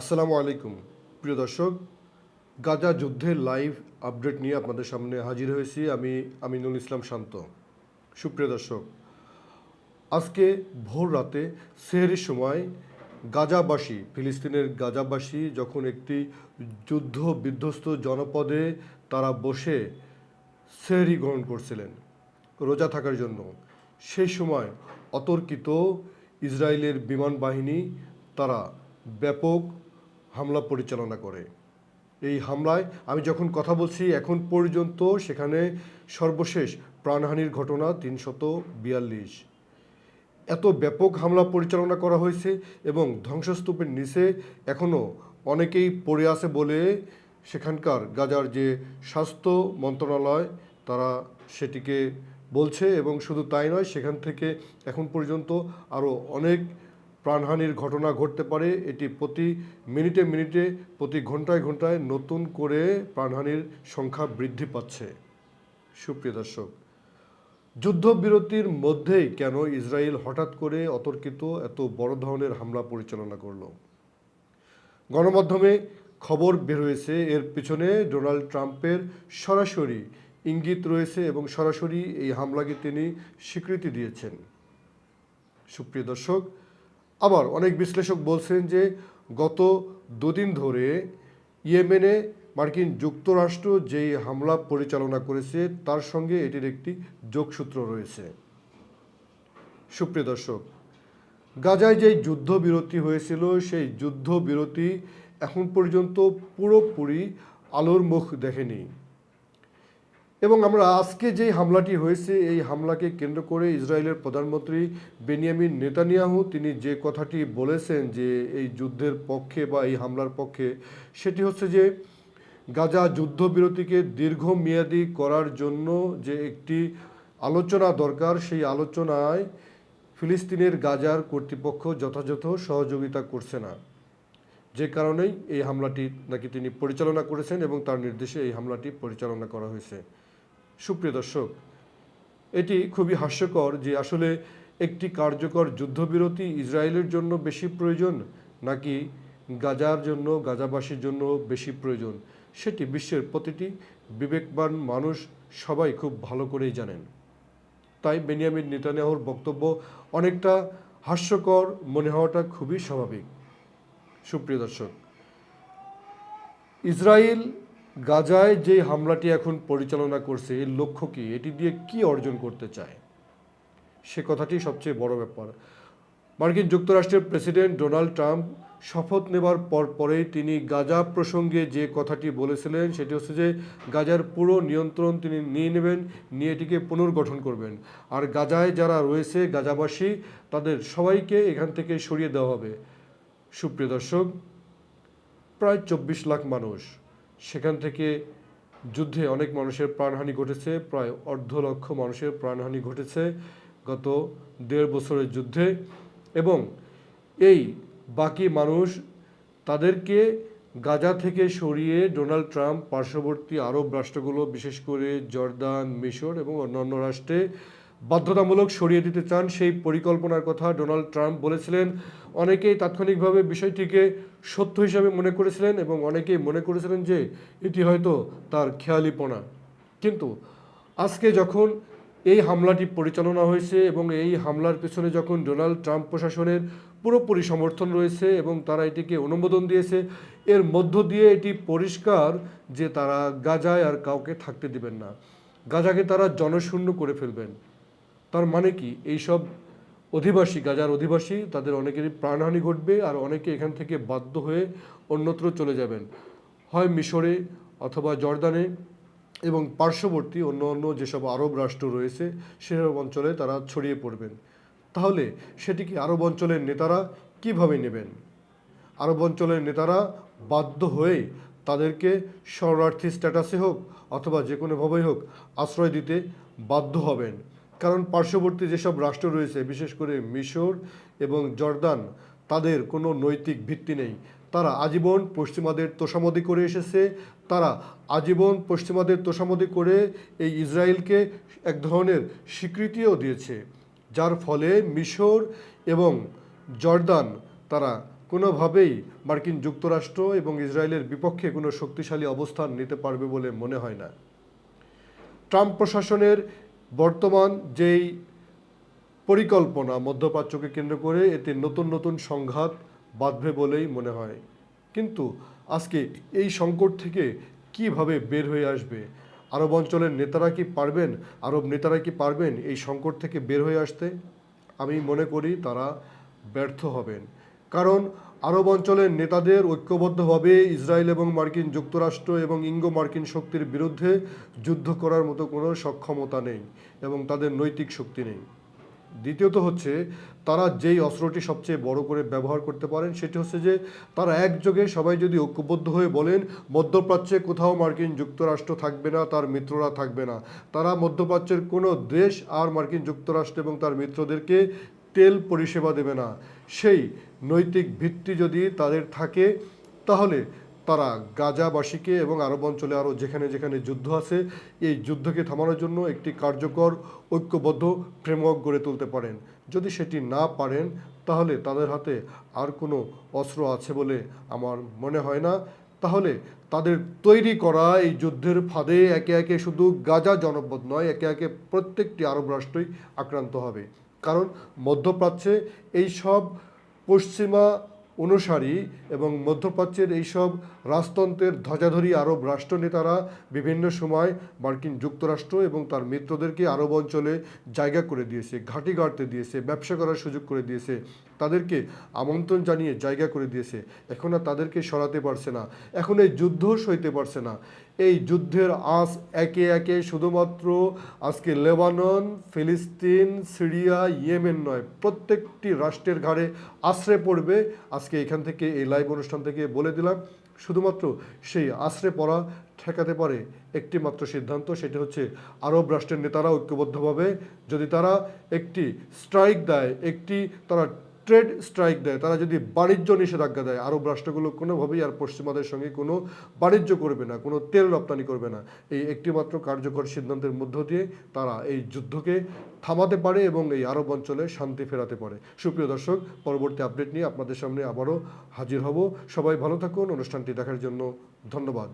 আসসালামু আলাইকুম। প্রিয় দর্শক, গাজা যুদ্ধের লাইভ আপডেট নিয়ে আপনাদের সামনে হাজির হয়েছি আমি আমিনুল ইসলাম শান্ত। সুপ্রিয় দর্শক, আজকে ভোর রাতে সেহরির সময় গাজাবাসী, ফিলিস্তিনের গাজাবাসী যখন একটি যুদ্ধ বিধ্বস্ত জনপদে তারা বসে সেহরি গ্রহণ করছিলেন রোজা থাকার জন্য, সেই সময় অতর্কিত ইসরায়েলের বিমান বাহিনী তারা ব্যাপক হামলা পরিচালনা করে। এই হামলায় আমি যখন কথা বলছি, এখন পর্যন্ত সেখানে সর্বশেষ প্রাণহানির ঘটনা তিনশত বিয়াল্লিশ। এত ব্যাপক হামলা পরিচালনা করা হয়েছে এবং ধ্বংসস্তূপের নিচে এখনও অনেকেই পড়ে আছে বলে সেখানকার গাজার যে স্বাস্থ্য মন্ত্রণালয়, তারা সেটিকে বলছে এবং শুধু তাই নয়, সেখান থেকে এখন পর্যন্ত আরও অনেক প্রাণহানির ঘটনা ঘটতে পারে। এটি প্রতি মিনিটে মিনিটে, প্রতি ঘন্টায় ঘন্টায় নতুন করে প্রাণহানির সংখ্যা বৃদ্ধি পাচ্ছে। সুপ্রিয় দর্শক, যুদ্ধবিরতির মধ্যেই কেন ইসরায়েল হঠাৎ করে অতর্কিত এত বড় ধরনের হামলা পরিচালনা করল? গণমাধ্যমে খবর বের হয়েছে, এর পিছনে ডোনাল্ড ট্রাম্পের সরাসরি ইঙ্গিত রয়েছে এবং সরাসরি এই হামলাকে তিনি স্বীকৃতি দিয়েছেন। সুপ্রিয় দর্শক আবার অনেক বিশ্লেষক বলছেন যে গত দুদিন ধরে ইয়েমেনে মার্কিন যুক্তরাষ্ট্র যেই হামলা পরিচালনা করেছে, তার সঙ্গে এটির একটি যোগসূত্র রয়েছে। সুপ্রিয় দর্শক, গাজায় যেই যুদ্ধবিরতি হয়েছিল, সেই যুদ্ধবিরতি এখন পর্যন্ত পুরোপুরি আলোর মুখ দেখেনি। এবং আমরা আজকে যেই হামলাটি হয়েছে, এই হামলাকে কেন্দ্র করে ইসরায়েলের প্রধানমন্ত্রী বেনিয়ামিন নেতানিয়াহু তিনি যে কথাটি বলেছেন যে এই যুদ্ধের পক্ষে বা এই হামলার পক্ষে, সেটি হচ্ছে যে গাজা যুদ্ধবিরতিকে দীর্ঘমেয়াদী করার জন্য যে একটি আলোচনা দরকার, সেই আলোচনায় ফিলিস্তিনের গাজার কর্তৃপক্ষ যথাযথ সহযোগিতা করছে না। যে কারণেই এই হামলাটি নাকি তিনি পরিচালনা করেছেন এবং তার নির্দেশে এই হামলাটি পরিচালনা করা হয়েছে। সুপ্রিয় দর্শক, এটি খুবই হাস্যকর যে আসলে একটি কার্যকর যুদ্ধবিরতি ইসরায়েলের জন্য বেশি প্রয়োজন নাকি গাজার জন্য, গাজাবাসীর জন্য বেশি প্রয়োজন, সেটি বিশ্বের প্রতিটি বিবেকবান মানুষ সবাই খুব ভালো করেই জানেন। তাই বেনিয়ামিন নেতানিয়াহুর বক্তব্য অনেকটা হাস্যকর মনে হওয়াটা খুবই স্বাভাবিক। সুপ্রিয় দর্শক, ইসরায়েল গাজায় যে হামলাটি এখন পরিচালনা করছে, এর লক্ষ্য কি? এটি দিয়ে কি অর্জন করতে চায়? সে কথাটি সবচেয়ে বড় ব্যাপার। মার্কিন যুক্তরাষ্ট্রের প্রেসিডেন্ট ডোনাল্ড ট্রাম্প শপথ নেবার পর পরেই তিনি গাজা প্রসঙ্গে যে কথাটি বলেছিলেন, সেটি হচ্ছে যে গাজার পুরো নিয়ন্ত্রণ তিনি নিয়ে নেবেন, নিয়ে এটিকে পুনর্গঠন করবেন। আর গাজায় যারা রয়েছে, গাজাবাসী, তাদের সবাইকে এখান থেকে সরিয়ে দেওয়া হবে। সুপ্রিয় দর্শক, প্রায় চব্বিশ লাখ মানুষ সেখান থেকে যুদ্ধে অনেক মানুষের প্রাণহানি ঘটেছে, প্রায় অর্ধ লক্ষ মানুষের প্রাণহানি ঘটেছে গত দেড় বছরের যুদ্ধে এবং এই বাকি মানুষ তাদেরকে গাজা থেকে সরিয়ে ডোনাল্ড ট্রাম্প পার্শ্ববর্তী আরব রাষ্ট্রগুলো, বিশেষ করে জর্দান, মিশর এবং অন্যান্য রাষ্ট্রে বাধ্যতামূলক সরিয়ে দিতে চান সেই পরিকল্পনার কথা ডোনাল্ড ট্রাম্প বলেছিলেন। অনেকেই তাৎক্ষণিকভাবে বিষয়টিকে সত্য হিসাবে মনে করেছিলেন এবং অনেকেই মনে করেছিলেন যে এটি হয়তো তার খেয়ালিপনা কিন্তু আজকে যখন এই হামলাটি পরিচালনা হয়েছে এবং এই হামলার পেছনে যখন ডোনাল্ড ট্রাম্প প্রশাসনের পুরোপুরি সমর্থন রয়েছে এবং তারা এটিকে অনুমোদন দিয়েছে, এর মধ্য দিয়ে এটি পরিষ্কার যে তারা গাজায় আর কাউকে থাকতে দিবেন না। গাজাকে তারা জনশূন্য করে ফেলবেন। তার মানে কি? এইসব অধিবাসী, গাজার অধিবাসী, তাদের অনেকেরই প্রাণহানি ঘটবে আর অনেকে এখান থেকে বাধ্য হয়ে অন্যত্র চলে যাবেন। হয় মিশরে অথবা জর্দানে এবং পার্শ্ববর্তী অন্য অন্য যেসব আরব রাষ্ট্র রয়েছে, সেসব অঞ্চলে তারা ছড়িয়ে পড়বেন। তাহলে সেটিকে আরব অঞ্চলের নেতারা কীভাবে নেবেন? আরব অঞ্চলের নেতারা বাধ্য হয়ে তাদেরকে শরণার্থী স্ট্যাটাসে হোক অথবা যে কোনোভাবেই হোক আশ্রয় দিতে বাধ্য হবেন। কারণ পার্শ্ববর্তী যেসব রাষ্ট্র রয়েছে, বিশেষ করে মিশর এবং জর্দান, তাদের কোনো নৈতিক ভিত্তি নেই। তারা আজীবন পশ্চিমাদের তোষামদি করে এসেছে। তারা আজীবন পশ্চিমাদের তোষামদি করে এই ইসরায়েলকে এক ধরনের স্বীকৃতিও দিয়েছে। যার ফলে মিশর এবং জর্দান, তারা কোনোভাবেই মার্কিন যুক্তরাষ্ট্র এবং ইসরায়েলের বিপক্ষে কোনো শক্তিশালী অবস্থান নিতে পারবে বলে মনে হয় না। ট্রাম্প প্রশাসনের বর্তমান যেই পরিকল্পনা মধ্যপ্রাচ্যকে কেন্দ্র করে এতে নতুন নতুন সংঘাত বাঁধবে বলেই মনে হয়। কিন্তু আজকে এই সংকট থেকে কীভাবে বের হয়ে আসবে? আরব অঞ্চলের নেতারা কি পারবেন? আরব নেতারা কি পারবেন এই সংকট থেকে বের হয়ে আসতে? আমি মনে করি তারা ব্যর্থ হবেন। কারণ আরব অঞ্চলের নেতাদের ঐক্যবদ্ধভাবে ইসরায়েল এবং মার্কিন যুক্তরাষ্ট্র এবং ইঙ্গো মার্কিন শক্তির বিরুদ্ধে যুদ্ধ করার মতো কোনো সক্ষমতা নেই এবং তাদের নৈতিক শক্তি নেই। দ্বিতীয়ত হচ্ছে, তারা যেই অস্ত্রটি সবচেয়ে বড় করে ব্যবহার করতে পারেন সেটি হচ্ছে যে, তারা একযোগে সবাই যদি ঐক্যবদ্ধ হয়ে বলেন, মধ্যপ্রাচ্যে কোথাও মার্কিন যুক্তরাষ্ট্র থাকবে না, তার মিত্ররা থাকবে না। তারা মধ্যপ্রাচ্যের কোনো দেশ আর মার্কিন যুক্তরাষ্ট্র এবং তার মিত্রদেরকে তেল পরিষেবা দেবে না। সেই নৈতিক ভিত্তি যদি তাদের থাকে, তাহলে তারা গাজাবাসীকে এবং আরব অঞ্চলে আরও যেখানে যেখানে যুদ্ধ আছে, এই যুদ্ধকে থামানোর জন্য একটি কার্যকর, ঐক্যবদ্ধ ফ্রেমওয়ার্ক গড়ে তুলতে পারেন। যদি সেটি না পারেন, তাহলে তাদের হাতে আর কোনো অস্ত্র আছে বলে আমার মনে হয় না। তাহলে তাদের তৈরি করা এই যুদ্ধের ফাঁদে একে একে শুধু গাজা জনপদ নয়, একে একে প্রত্যেকটি আরব রাষ্ট্রই আক্রান্ত হবে। কারণ মধ্যপ্রাচ্যে এই সব পশ্চিমা অনুসারী এবং মধ্যপ্রাচ্যের এইসব রাজতন্ত্রের ধ্বজাধারী আরব রাষ্ট্রনেতারা বিভিন্ন সময় মার্কিন যুক্তরাষ্ট্র এবং তার মিত্রদেরকে আরব অঞ্চলে জায়গা করে দিয়েছে, ঘাঁটি গাড়তে দিয়েছে, ব্যবসা করার সুযোগ করে দিয়েছে, তাদেরকে আমন্ত্রণ জানিয়ে জায়গা করে দিয়েছে। এখন আর তাদেরকে সরাতে পারছে না। এখন এই যুদ্ধ সইতে পারছে না। এই যুদ্ধের আঁচ একে একে শুধুমাত্র আজকে লেবানন, ফিলিস্তিন, সিরিয়া, ইয়েমেন নয়, প্রত্যেকটি রাষ্ট্রের ঘাড়ে আশ্রে পড়বে। আজকে এখান থেকে, এই লাইভ অনুষ্ঠান থেকে বলে দিলাম, শুধুমাত্র সেই আশ্রে পড়া ঠেকাতে পারে একটি মাত্র সিদ্ধান্ত, সেটি হচ্ছে আরব রাষ্ট্রের নেতারা ঐক্যবদ্ধভাবে যদি তারা একটি স্ট্রাইক দেয়, একটি তারা ট্রেড স্ট্রাইক দেয়, তারা যদি বাণিজ্য নিষেধাজ্ঞা দেয়, আরব রাষ্ট্রগুলো কোনোভাবেই আর পশ্চিমাদের সঙ্গে কোনো বাণিজ্য করবে না, কোনো তেল রপ্তানি করবে না। এই একটিমাত্র কার্যকর সিদ্ধান্তের মধ্য দিয়ে তারা এই যুদ্ধকে থামাতে পারে এবং এই আরব অঞ্চলে শান্তি ফেরাতে পারে। সুপ্রিয় দর্শক, পরবর্তী আপডেট নিয়ে আপনাদের সামনে আবারও হাজির হব। সবাই ভালো থাকুন, অনুষ্ঠানটি দেখার জন্য ধন্যবাদ।